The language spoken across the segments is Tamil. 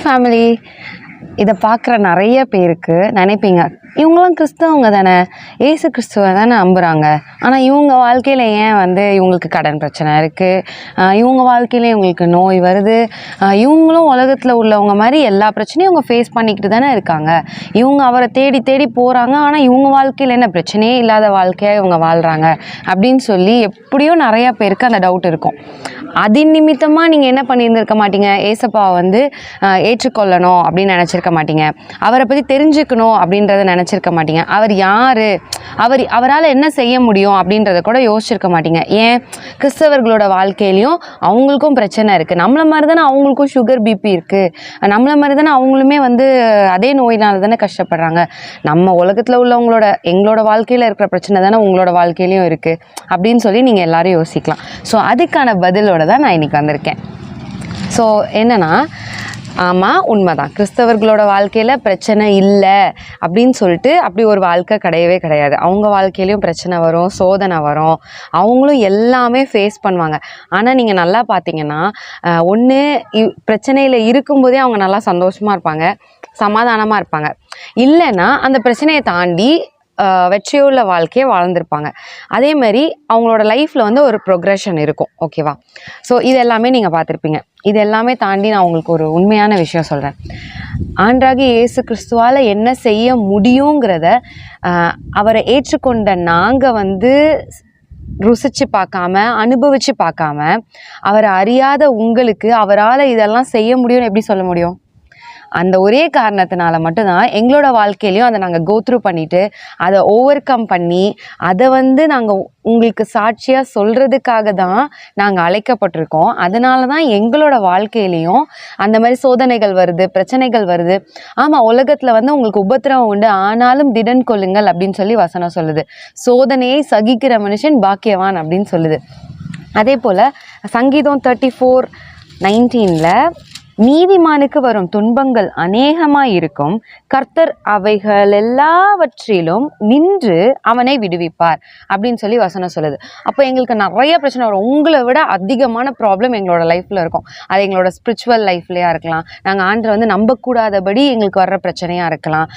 family. இதை பார்க்குற நிறைய பேருக்கு நினைப்பீங்க. இவங்களாம் கிறிஸ்தவங்க தானே? ஏசு கிறிஸ்துவ தானே நம்புகிறாங்க ஆனால் இவங்க வாழ்க்கையில் ஏன் வந்து இவங்களுக்கு கடன் பிரச்சனை இருக்குது இவங்க வாழ்க்கையில் இவங்களுக்கு நோய் வருது? இவங்களும் உலகத்தில் உள்ளவங்க மாதிரி எல்லா பிரச்சனையும் இவங்க ஃபேஸ் பண்ணிக்கிட்டு தானே இருக்காங்க. இவங்க அவரை தேடி தேடி போகிறாங்க ஆனால் இவங்க வாழ்க்கையில் என்ன பிரச்சனையே இல்லாத வாழ்க்கையாக இவங்க வாழ்கிறாங்க அப்படின்னு சொல்லி எப்படியோ நிறையா பேருக்கு அந்த டவுட் இருக்கும். அதன் நிமித்தமாக நீங்கள் என்ன பண்ணியிருந்திருக்க மாட்டீங்க? ஏசப்பாவை வந்து ஏற்றுக்கொள்ளணும் அப்படின்னு நினச்சிருக்க மாட்டீங்க. அவரை பற்றி தெரிஞ்சுக்கணும் அப்படின்றத நினச்சிருக்க மாட்டீங்க. அவர் யார்? அவர் அவரால் என்ன செய்ய முடியும் அப்படின்றத கூட யோசிச்சிருக்க மாட்டீங்க. ஏன்? கிறிஸ்தவர்களோட வாழ்க்கையிலையும் அவங்களுக்கும் பிரச்சனை இருக்குது நம்மள மாதிரி தானே அவங்களுக்கும் சுகர் பிபி இருக்குது நம்மள மாதிரி தானே அவங்களுமே வந்து அதே நோயினால தானே கஷ்டப்படுறாங்க. நம்ம உலகத்தில் உள்ளவங்களோட எங்களோட வாழ்க்கையில் இருக்கிற பிரச்சனை தானே உங்களோட வாழ்க்கையிலையும் இருக்குது அப்படின்னு சொல்லி நீங்கள் எல்லோரும் யோசிக்கலாம். ஸோ அதுக்கான பதிலோட தான் நான் இன்னைக்கு வந்திருக்கேன். ஸோ என்னன்னா ஆமாம் உண்மைதான். கிறிஸ்தவர்களோட வாழ்க்கையில் பிரச்சனை இல்லை அப்படின்னு சொல்லிட்டு அப்படி ஒரு வாழ்க்கை கிடையவே கிடையாது. அவங்க வாழ்க்கையிலையும் பிரச்சனை வரும் சோதனை வரும். அவங்களும் எல்லாமே ஃபேஸ் பண்ணுவாங்க. ஆனால் நீங்கள் நல்லா பார்த்தீங்கன்னா ஒன்று பிரச்சனையில் இருக்கும்போதே அவங்க நல்லா சந்தோஷமாக இருப்பாங்க சமாதானமாக இருப்பாங்க. இல்லைன்னா அந்த பிரச்சனையை தாண்டி வெற்றியுள்ள வாழ்க்கையை வாழ்ந்திருப்பாங்க. அதே மாதிரி அவங்களோட லைஃப்பில் வந்து ஒரு ப்ரொக்ரெஷன் இருக்கும். ஓகேவா ஸோ இது எல்லாமே நீங்கள் பார்த்துருப்பீங்க. இது எல்லாமே தாண்டி நான் உங்களுக்கு ஒரு உண்மையான விஷயம் சொல்கிறேன் ஆண்டாகி இயேசு கிறிஸ்துவால் என்ன செய்ய முடியுங்கிறத அவரை ஏற்றுக்கொண்ட நாங்கள் வந்து ருசிச்சு பார்க்காம அனுபவித்து பார்க்காம அவரை அறியாத உங்களுக்கு அவரால் இதெல்லாம் செய்ய முடியும்னு எப்படி சொல்ல முடியும்? அந்த ஒரே காரணத்தினால மட்டும்தான் எங்களோட வாழ்க்கையிலையும் அதை நாங்கள் கோத்ரூ பண்ணிட்டு அதை ஓவர் கம் பண்ணி அதை வந்து நாங்கள் உங்களுக்கு சாட்சியாக சொல்கிறதுக்காக தான் நாங்கள் அழைக்கப்பட்டிருக்கோம். அதனால தான் எங்களோட வாழ்க்கையிலையும் அந்த மாதிரி சோதனைகள் வருது பிரச்சனைகள் வருது. ஆமாம் உலகத்தில் வந்து உங்களுக்கு உபத்திரவம் உண்டு. ஆனாலும் திடன் கொள்ளுங்கள் அப்படின்னு சொல்லி வசனம் சொல்லுது. சோதனையை சகிக்கிற மனுஷன் பாக்கியவான் அப்படின்னு சொல்லுது. அதே போல் சங்கீதம் தேர்ட்டி ஃபோர் நைன்டீனில் நீதிமானுக்கு வரும் துன்பங்கள் அநேகமாய் இருக்கும். கர்த்தர் அவைகள் எல்லாவற்றிலும் நின்று அவனை விடுவிப்பார் அப்படின்னு சொல்லி வசனம் சொல்லுது. அப்போ எங்களுக்கு நிறைய பிரச்சனை வரும். உங்களை விட அதிகமான ப்ராப்ளம் எங்களோட லைஃப்பில் இருக்கும். அது எங்களோட ஸ்பிரிச்சுவல் லைஃப்லையாக இருக்கலாம். நாங்கள் ஆண்டரை வந்து நம்பக்கூடாதபடி எங்களுக்கு வர்ற பிரச்சனையாக இருக்கலாம்.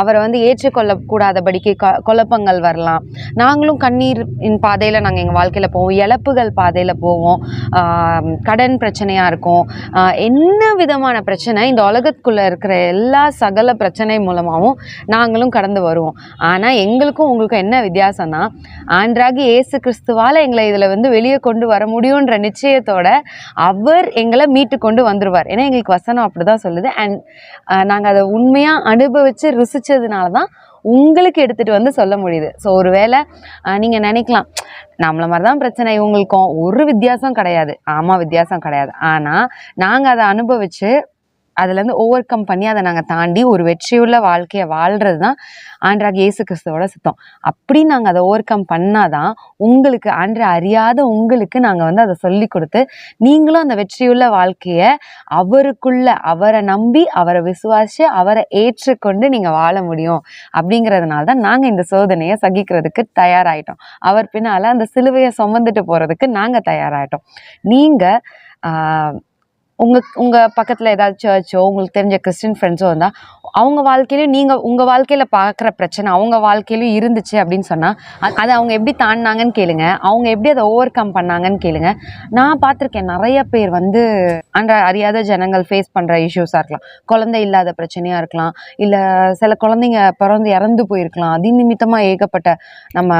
அவரை வந்து ஏற்றுக்கொள்ளக்கூடாதபடிக்கு க குழப்பங்கள் வரலாம். நாங்களும் கண்ணீர் பாதையில் நாங்கள் எங்கள் வாழ்க்கையில் போவோம். இழப்புகள் பாதையில் போவோம். கடன் பிரச்சனையாக இருக்கும். என் என்ன விதமான பிரச்சனை? இந்த உலகத்துக்குள்ளே இருக்கிற எல்லா சகல பிரச்சனை மூலமாகவும் நாங்களும் கடந்து வருவோம். ஆனால் எங்களுக்கும் உங்களுக்கும் என்ன வித்தியாசம்னா ஆண்டராகி ஏசு கிறிஸ்துவால் எங்களை இதில் வந்து வெளியே கொண்டு வர முடியுன்ற நிச்சயத்தோட அவர் எங்களை மீட்டு கொண்டு வந்துடுவார் ஏன்னா எங்களுக்கு வசனம் அப்படி தான் சொல்லுது அண்ட் நாங்கள் அதை உண்மையாக அனுபவித்து ருசிச்சதுனால தான் உங்களுக்கு எடுத்துகிட்டு வந்து சொல்ல முடியுது. ஸோ ஒருவேளை நீங்கள் நினைக்கலாம் நம்மள மாதிரி தான் பிரச்சனை இவங்களுக்கும். ஒரு வித்தியாசம் கிடையாது. ஆமாம் வித்தியாசம் கிடையாது. ஆனால் நாங்கள் அதை அனுபவித்து அதுலேருந்து ஓவர் கம் பண்ணி அதை நாங்கள் தாண்டி ஒரு வெற்றியுள்ள வாழ்க்கையை வாழ்கிறது தான் ஆண்ட்ராக் இயேசு கிறிஸ்துவோட சித்தம். அப்படி நாங்கள் அதை ஓவர் கம் பண்ணாதான் உங்களுக்கு ஆண்ட்ரை அறியாத உங்களுக்கு நாங்கள் வந்து அதை சொல்லி கொடுத்து நீங்களும் அந்த வெற்றியுள்ள வாழ்க்கையை அவருக்குள்ள அவரை நம்பி அவரை விசுவாசி அவரை ஏற்றுக்கொண்டு நீங்கள் வாழ முடியும். அப்படிங்கிறதுனால தான் நாங்கள் இந்த சோதனையை சகிக்கிறதுக்கு தயாராகிட்டோம் அவர் பின்னால் அந்த சிலுவையை சுமந்துட்டு போகிறதுக்கு நாங்கள் தயாராகிட்டோம் நீங்கள் உங்கள் உங்கள் பக்கத்தில் ஏதாவது சர்ச்சோ உங்களுக்கு தெரிஞ்ச கிறிஸ்டின் ஃப்ரெண்ட்ஸோ இருந்தால் அவங்க வாழ்க்கையிலையும் நீங்கள் உங்கள் வாழ்க்கையில் பார்க்குற பிரச்சனை அவங்க வாழ்க்கையிலையும் இருந்துச்சு அப்படின்னு சொன்னால் அதை அவங்க எப்படி தாண்டினாங்கன்னு கேளுங்க. அவங்க எப்படி அதை ஓவர் கம் பண்ணாங்கன்னு கேளுங்க. நான் பார்த்துருக்கேன் நிறைய பேர் வந்து அன்ற அறியாத ஜனங்கள் ஃபேஸ் பண்ணுற இஷ்யூஸாக இருக்கலாம். குழந்தை இல்லாத பிரச்சனையாக இருக்கலாம். இல்லை சில குழந்தைங்க பிறந்து இறந்து போயிருக்கலாம். அது நிமித்தமாக ஏகப்பட்ட நம்ம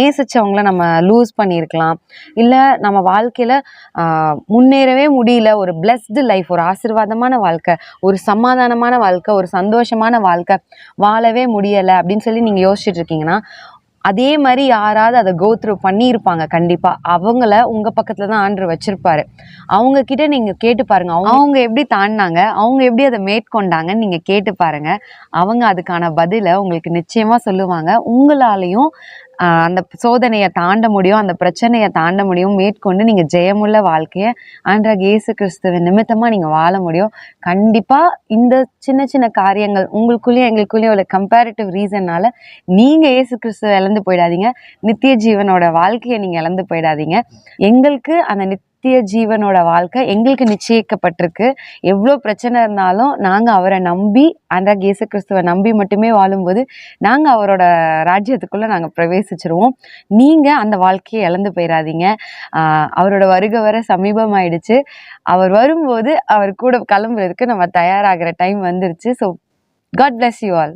நேசித்தவங்கள நம்ம லூஸ் பண்ணியிருக்கலாம். இல்லை நம்ம வாழ்க்கையில் முன்னேறவே முடியல ஒரு பிளஸ்டு லைஃப் ஒரு ஆசிர்வாதமான வாழ்க்கை ஒரு சமாதானமான வாழ்க்கை ஒரு சந்தோஷமான வாழ்க்கை வாழவே முடியலை அப்படின்னு சொல்லி நீங்கள் யோசிச்சுட்டு இருக்கீங்கன்னா அதே மாதிரி யாராவது அதை கோ த்ரூ பண்ணியிருப்பாங்க கண்டிப்பாக அவங்கள உங்கள் பக்கத்தில் தான் ஆண்டு வச்சுருப்பாரு. அவங்க கிட்ட நீங்கள் கேட்டு பாருங்க. அவங்க அவங்க எப்படி தாண்டினாங்க அவங்க எப்படி அதை மேற்கொண்டாங்கன்னு நீங்கள் கேட்டு பாருங்க. அவங்க அதுக்கான பதிலை உங்களுக்கு நிச்சயமாக சொல்லுவாங்க. உங்களாலையும் அந்த சோதனையை தாண்ட முடியும் அந்த பிரச்சனையை தாண்ட முடியும். மேற்கொண்டு நீங்கள் ஜெயமுள்ள வாழ்க்கையை ஆண்ட்ராக் இயேசு கிறிஸ்துவின் நிமித்தமாக நீங்கள் வாழ முடியும். கண்டிப்பாக இந்த சின்ன சின்ன காரியங்கள் உங்களுக்குள்ளேயும் எங்களுக்குள்ளேயும் உள்ள கம்பேரிட்டிவ் ரீசன்னால் நீங்கள் இயேசு கிறிஸ்துவ இழந்து போயிடாதீங்க. நித்திய ஜீவனோட வாழ்க்கையை நீங்கள் இழந்து போயிடாதீங்க. எங்களுக்கு அந்த நித் நித்திய ஜீவனோட வாழ்க்கை எங்களுக்கு நிச்சயிக்கப்பட்டிருக்கு. எவ்வளோ பிரச்சனை இருந்தாலும் நாங்கள் அவரை நம்பி அன்றாக இயேசு கிறிஸ்துவை நம்பி மட்டுமே வாழும்போது நாங்கள் அவரோட ராஜ்யத்துக்குள்ளே நாங்கள் பிரவேசிச்சிருவோம். நீங்கள் அந்த வாழ்க்கையை இழந்து போயிடாதீங்க அவரோட வருகை வர சமீபமாயிடுச்சு. அவர் வரும்போது அவர் கூட கிளம்புறதுக்கு நம்ம தயாராகிற டைம் வந்துருச்சு. So god bless you all